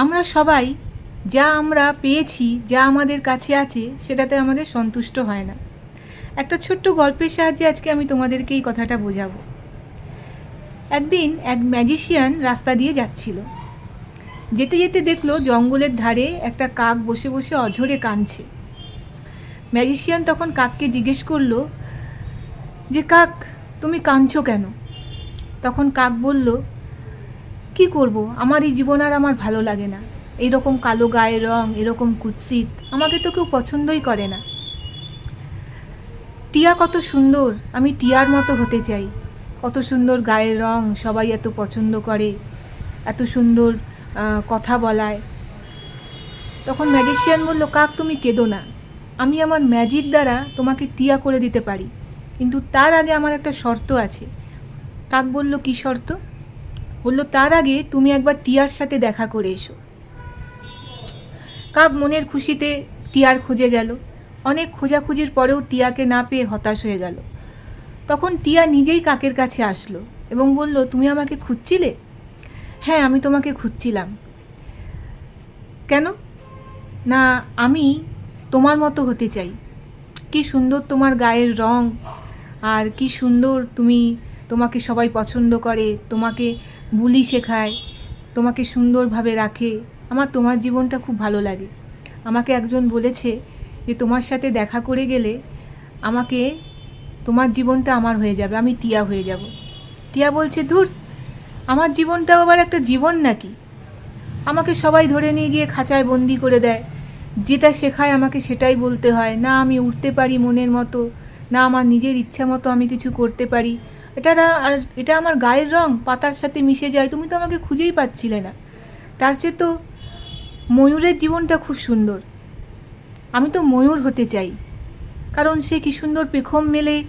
আমরা সবাই যা আমরা পেয়েছি, যা আমাদের কাছে আছে, সেটাতে আমাদের সন্তুষ্ট হয় না। একটা ছোট্ট গল্পের সাহায্যে আজকে আমি তোমাদেরকে এই কথাটা বোঝাবো। একদিন এক ম্যাজিশিয়ান রাস্তা দিয়ে যাচ্ছিল। যেতে যেতে দেখল জঙ্গলের ধারে একটা কাক বসে বসে অঝরে কাঁদছে। ম্যাজিশিয়ান তখন কাককে জিজ্ঞেস করল, যে কাক, তুমি কাঁদছো কেন? তখন কাক বলল কি করব? আমার এই জীবন আর আমার ভালো লাগে না। এইরকম কালো গায়ের রং, এরকম কুৎসিত, আমাকে তো কেউ পছন্দই করে না। টিয়া কত সুন্দর, আমি টিয়ার মতো হতে চাই। কত সুন্দর গায়ের রং, সবাই এত পছন্দ করে। এত সুন্দর কথা বলায়। তখন ম্যাজিশিয়ান বলল, কাক, তুমি কেঁদো না। আমি আমার ম্যাজিক দ্বারা তোমাকে টিয়া করে দিতে পারি। কিন্তু তার আগে আমার একটা শর্ত আছে। কাক বলল, কি শর্ত? বলল, তার আগে তুমি একবার টিয়ার সাথে দেখা করে এসো। কাক মনের খুশিতে টিয়ার খুঁজে গেল। অনেক খোঁজাখুঁজির পরেও টিয়াকে না পেয়ে হতাশ হয়ে গেল। তখন টিয়া নিজেই কাকের কাছে আসলো এবং বলল, তুমি আমাকে খুঁজছিলে? হ্যাঁ আমি তোমাকে খুঁজছিলাম। কেন? না, আমি তোমার মতো হতে চাই। কি সুন্দর তোমার গায়ের রং, আর কি সুন্দর তুমি তোমাকে সবাই পছন্দ করে, তোমাকে বুলি শেখায়, তোমাকে সুন্দরভাবে রাখে। আমার তোমার জীবনটা খুব ভালো লাগে। আমাকে একজন বলেছে যে, তোমার সাথে দেখা করে গেলে আমাকে, তোমার জীবনটা আমার হয়ে যাবে, আমি টিয়া হয়ে যাব। টিয়া বলছে, ধুর, আমার জীবনটাও আবার একটা জীবন নাকি? আমাকে সবাই ধরে নিয়ে গিয়ে খাঁচায় বন্দি করে দেয়। যেটা শেখায় আমাকে সেটাই বলতে হয়। না আমি উঠতে পারি মনের মতো, না আমার নিজের ইচ্ছা মতো আমি কিছু করতে পারি। এটা না, আর এটা আমার গায়ের রং, পাতার সাথে মিশে যায়, তুমি তো আমাকে খুঁজেই পাচ্ছিলে না। তার চেয়ে তো ময়ূরের জীবনটা খুব সুন্দর। আমি তো ময়ূর হতে চাই। কারণ সে কি সুন্দর পেখম মেলে,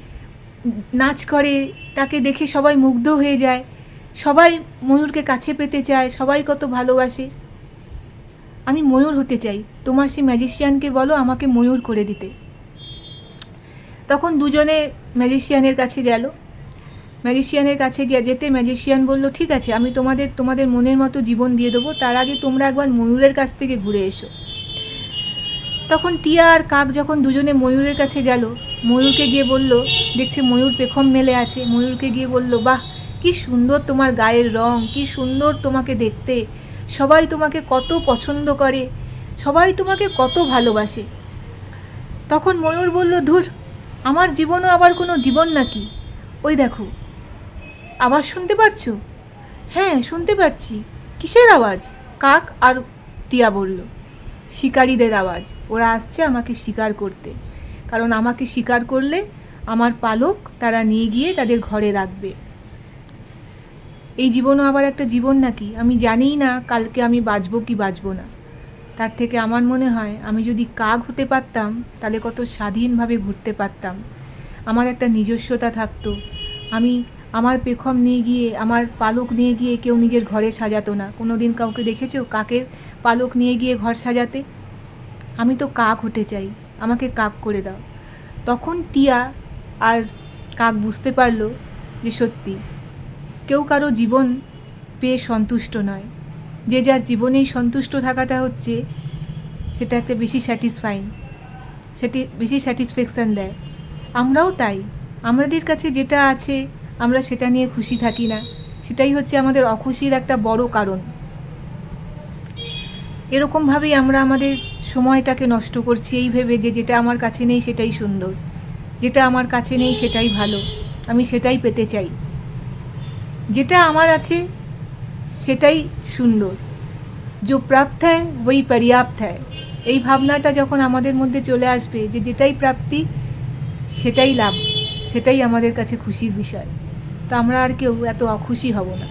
নাচ করে, তাকে দেখে সবাই মুগ্ধ হয়ে যায়, সবাই ময়ূরকে কাছে পেতে চায়, সবাই কত ভালোবাসে। আমি ময়ূর হতে চাই। তোমার সেই ম্যাজিশিয়ানকে বলো, আমাকে ময়ূর করে দিতে। তখন দুজনে ম্যাজিশিয়ানের কাছে গেল। ম্যাজিশিয়ানের কাছে গিয়ে যেতে ম্যাজিশিয়ান বলল, ঠিক আছে, আমি তোমাদের তোমাদের মনের মতো জীবন দিয়ে দেবো। তার আগে তোমরা একবার ময়ূরের কাছ থেকে ঘুরে এসো। তখন টিয়া আর কাক যখন দুজনে ময়ূরের কাছে গেল, ময়ূরকে গিয়ে বলল, দেখছে ময়ূর পেখম মেলে আছে। ময়ূরকে গিয়ে বলল, বাহ, কি সুন্দর তোমার গায়ের রং, কি সুন্দর তোমাকে দেখতে। সবাই তোমাকে কত পছন্দ করে, সবাই তোমাকে কত ভালোবাসে। তখন ময়ূর বলল, ধুর, আমার জীবনও আবার কোনো জীবন নাকি? ওই দেখো আওয়াজ শুনতে পাচ্ছ হ্যাঁ শুনতে পাচ্ছি। কিসের আওয়াজ? কাক আর টিয়া বলল। শিকারীদের আওয়াজ। ওরা আসছে আমাকে শিকার করতে। কারণ আমাকে শিকার করলে আমার পালক তারা নিয়ে গিয়ে তাদের ঘরে রাখবে। এই জীবনও আবার একটা জীবন নাকি? আমি জানিই না কালকে আমি বাঁচবো কি বাঁচবো না। তার থেকে আমার মনে হয়, আমি যদি কাক হতে পারতাম, তাহলে কত স্বাধীনভাবে ঘুরতে পারতাম। আমার একটা নিজস্বতা থাকতো। আমি আমার পেখম নিয়ে গিয়ে, আমার পালক নিয়ে গিয়ে কেউ নিজের ঘরে সাজাতো না। কোনো দিন কাউকে দেখেছ? কাকের পালক নিয়ে গিয়ে ঘর সাজাতে? আমি তো কাক হতে চাই। আমাকে কাক করে দাও। তখন টিয়া আর কাক বুঝতে পারল যে সত্যি। কেউ কারও জীবন পেয়ে সন্তুষ্ট নয়। যে যার জীবনেই সন্তুষ্ট থাকাটা হচ্ছে, সেটা একটা বেশি স্যাটিসফাইং সেটি বেশি স্যাটিসফ্যাকশান দেয়। আমরাও তাই। আমাদের কাছে যেটা আছে আমরা সেটা নিয়ে খুশি থাকি না। সেটাই হচ্ছে আমাদের অখুশির একটা বড় কারণ। এরকমভাবেই আমরা আমাদের সময়টাকে নষ্ট করছি এই ভেবে যে যেটা আমার কাছে নেই সেটাই সুন্দর। যেটা আমার কাছে নেই সেটাই ভালো। আমি সেটাই পেতে চাই। যেটা আমার আছে সেটাই সুন্দর। যে প্রাপ্ত হয় ওই পর্যাপ্ত হয় এই ভাবনাটা যখন আমাদের মধ্যে চলে আসবে যে যেটাই প্রাপ্তি, সেটাই লাভ। সেটাই আমাদের কাছে খুশির বিষয়। তো আমরা আর কেউ এত অখুশি হব না।